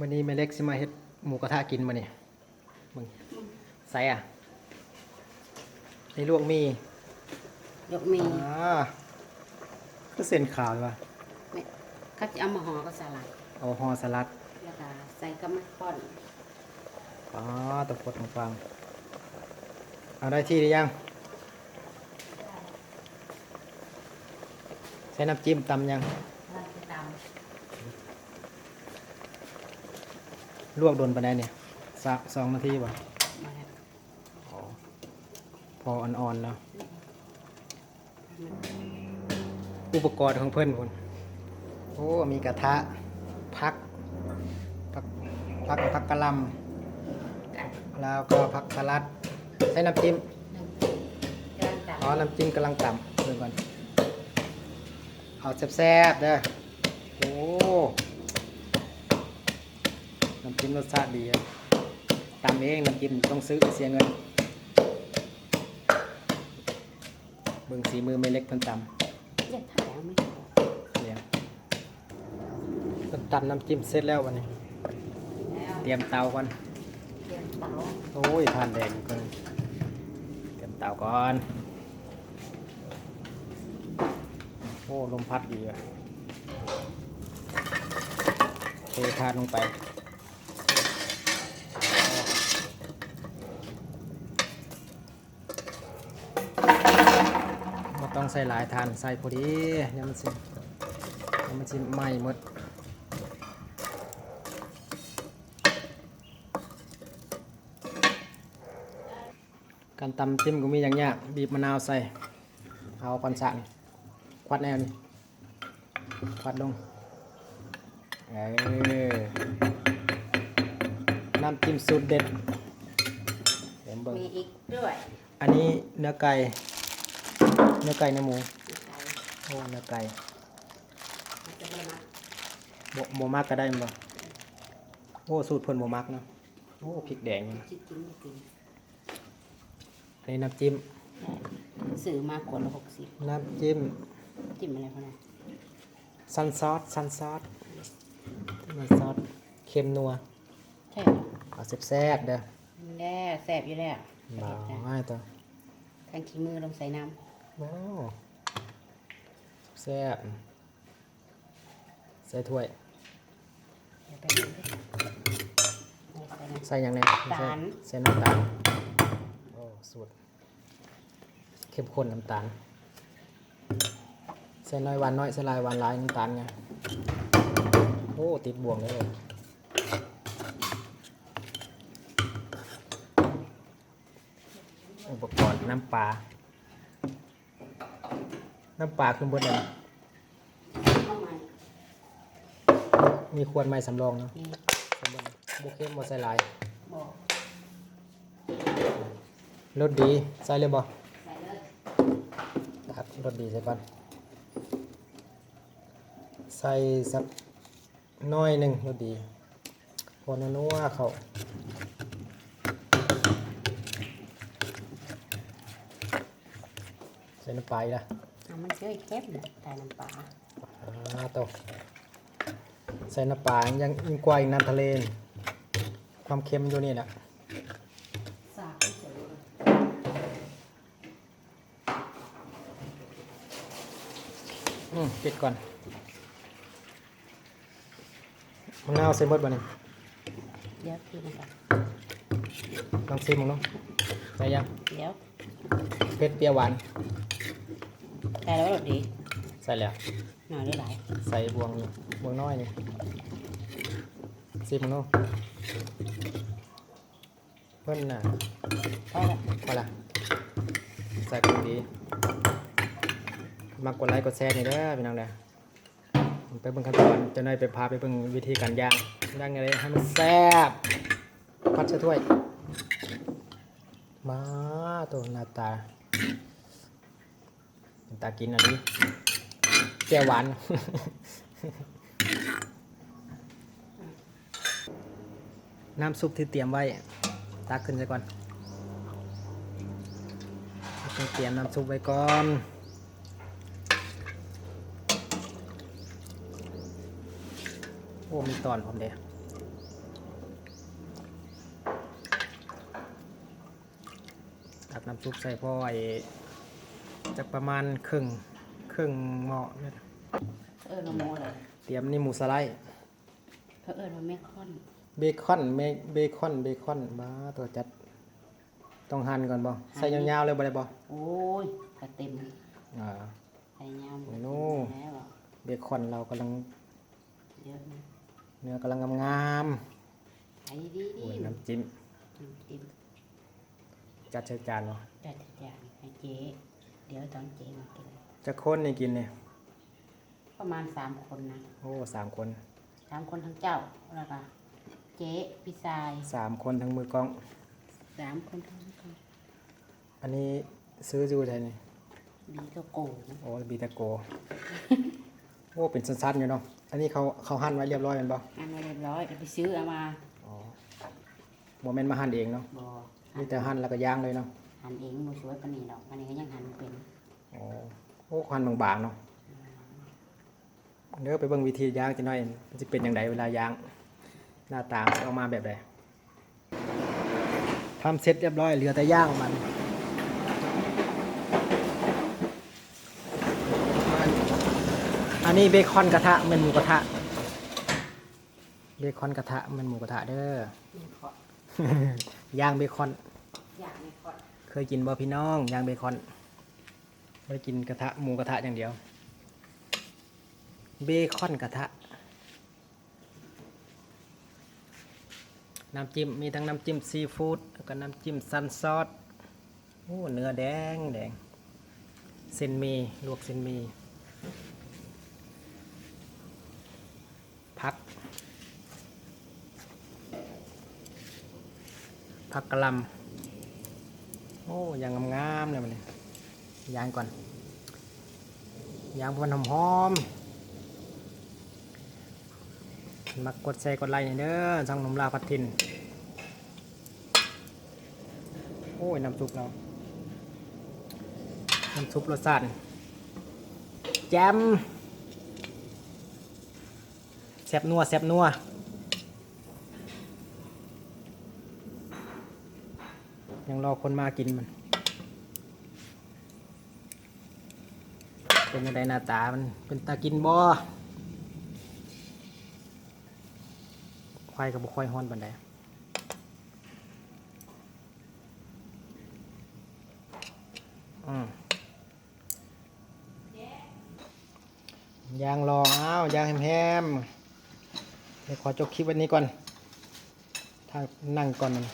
วันนี้แม่เล็กสิมาเฮ็ดหมูกระทะกินมาเนี่ยมึงใส่อะในลวกมียกมีอ่าก็เส้นขาวเลยวะเนี่ยเขาจะเอามาห่อกับสลัดเอาห่อสลัดแล้วก็ใส่กับมะป้อนอ๋อตะพดตรงฟังเอาได้ที่หรือยังใช้น้ำจิ้มตำยังแล้วก็ต ลวกโดนไปได้เนี่ยสักสองนาทีบ่ำมาแล้วพออ่อนๆแล้ว อุปกรณ์ของเพื่อนคนโอ้ มีกระทะ พัก พักพักพักกะหลำแล้วก็พักสลัด ใช้น้ำจิ้มกำลังตัดอ๋อ น้ำจิ้มกำลังต่ำเดี๋ยวก่อนเอาแซ่บๆเด้อโอ้ น้ำจิ้มรสชาติดีอะตำเองน้ำจิ้มต้องซื้อเสียเงินเบิ่งสีมือไม่เล็กเพิ่นตำเรียกถ่ายเอาไหมเนี่ยเพิ่นตำน้ำจิ้มเสร็จแล้ววันนี้แล้วเตรียมเตาก่อนเตรียมเตาโอ้ยทานแดงก่อนเตรียมเตาก่อนโอ้ลมพัดดีอะเททานลงไป ต้องใส่หลายทานใส่พอดีเดี๋ยวมันสิเดี๋ยวมันสิไหม้หมดการตำจิ้มก็มีอย่างยากบีบมะนาวใส่เอาควันสะนี่ควัดแนวนี่ควัดลงเออน้ำจิ้มสูตรเด็ดเห็นเบิ่งมีอีกด้วย อันนี้เนื้อไก่ เนื้อไก่เนื้อหมูมีไก่โอ้เนื้อไก่มันจะไม่มักโมโมมักก็ได้มั้งโอ้สูตรเพิ่นโมมักเนาะโอ้พริกแดงนี่ชิดกินไม่กินอันนี้น้ำจิ้มสื่อมากกว่าละหกสิบน้ำจิ้มจิ้มอะไรพวกนั้นซันซอสซันซอสซันซอสเค็มนัวใช่เหรอเอาแซ่บๆเด้อมันแน่แสบอยู่แล้วมาง่ายตัวข้างขี้มือลงใส่น้ ว้าวแซ่บใส่ถ้วยำเดี๋ยวไปดูดิใส่น้ำใส่อย่างไรน้ำตาล ใส่น้ำตาลโอ้สูตรเข้มข้นน้ำตาลใส่น้อยหวานน้อยใส่หลายหวานหลายน้ำตาลไงโอ้ติดบ่วงเลย อุปกรณ์น้ำปลา น้ำปลาคือบนเลยเข้ามามีขวดไม้สำรองเนาะนี่สำรองบุเข้มบใส่หลายบอกรสดีใส่เลยบ่ใส่เลยครับรสดีใส่ก่อนใส่สักหน้อยหนึ่งรสดีพอนัวๆเขาใส่น้ำปลาอีกละอะ มันเชื่อเข้มเลยใส่น้ำปลาอ่าตกใส่น้ำปลายังยิ่งกว่าอีกน้ำทะเลนี่ความเค็มอยู่นี่แหละสาบไม่เสร็จเลยอืมปิดก่อนมะนาวใส่หมดบ่นี่เดี๋ยวพี่นะครับลองชิมมึงเนาะใส่ยังเดี๋ยว เผ็ดเปรี้ยวหวาน ใส่แล้วหรอดีใส่แล้วหน่อยหรือหลายใส่บวงบวงน้อยนี่ชิมมึงเนาะเพิ่นน่ะพอละพอละใส่ของดีมากกดไลค์กดแชร์นี่เด้อพี่น้องเด้อไปเบิ่งขั้นตอนจะได้ไปพาไปเบิ่งวิธีการย่างย่างไงเลยให้มันแซ่บพัดใส่ถ้วย มาตัวหน้าตาหน้า ตากินอันนี้แจ้วหวาน น้ำซุปที่เตรียมไว้ ตักขึ้นซะก่อนต้องเตรียมน้ำซุปไว้ก่อนโอ้มีตอนผมเดียน้ำซุปใส่พ่อไอ จักประมาณครึ่งครึ่งหม้อเนี่ยเอิญว่าโมเลยเตรียมนี่หมูสไลด์เขาเอิญว่าแม่ค่อนเบคอนเมเบคอนเบคอนมาตัวจัดต้องหั่นก่อนบ่ใส่ยาวๆเลยบ่ได้บ่โอ้ยกระเต็มอ่า ใส่ยำโอ้โน่แล้วอะเบคอนเรากำลังเยอะนะเนื้อกำลังงามไอ้ดีๆดีโอ้ยน้ำจิ้มน้ำจิ้มจัดใส่จานบ่จัดจานให้เจ๊ เดี๋ยวตอนเจ๊มากิน จะคนนี่กินเนี่ยประมาณสามคนนะโอ้สามคนสามคนทั้งเจ้าแล้วก็เจ๊พี่ชายสามคนทั้งมือกล้อง สามคนทั้งคนอันนี้ซื้ออยู่ไทยนี่ดีก็โกงโอ้บีตาโก โอ้เป็นสั้นๆอยู่เนาะอันนี้เขาเขาหั่นไว้เรียบร้อยแม่นบ่อันนี้เรียบร้อยเดี๋ยวไปซื้อเอามาอ๋อบ่แม่นมาหั่นเองเนาะบอมีแต่หั่นแล้วก็ย่างเลยเนาะ หั่นเองมันสวยปานนี้ดอกอันนี้ก็ยังหั่นเป็นอ๋อโอ้หั่นบางๆเนาะเดี๋ยวไปเบิ่งวิธีย่างจังหน่อยมันสิเป็นจังไดเวลาย่าง หน้าตามันสิออกมาแบบใดทำเสร็จเรียบร้อยเหลือแต่ย่างมันอันนี้เบคอนกระทะมันหมูกระทะเบคอนกระทะมันหมูกระทะเด้อนี่ขอย่างเบคอน อยากในขอด เคยกินบ่พี่น้องย่างเบคอนไม่กินกระทะหมูกระทะอย่างเดียว เบคอนกระทะ น้ำจิ้มมีทั้งน้ำจิ้มซีฟู้ดแล้วก็น้ำจิ้มซันซอสโอ้เนื้อแดงแดงเส้นมีลวกเส้นมีผักผักกะหล่ำ โอ้ยางงามๆเลยมันยางก่อนยางพวันหอมๆมากดแชร์กดไลค์หน่อยเด้อช่องหนมลาพัดทิน โอ้ยน้ำซุปเราน้ำซุปรสชาติแจ่มแซ่บนัวแซ่บนัว ยังรอคนมากินมัน เป็นยังไงหน้าตามันเป็นตากินบ่ควายกับบุควายฮ้อนบันไดอืมยางรองอ้าวยางแฮมๆเดี๋ยวขอจบคลิปวันนี้ก่อน ถ้านั่งก่อนมัน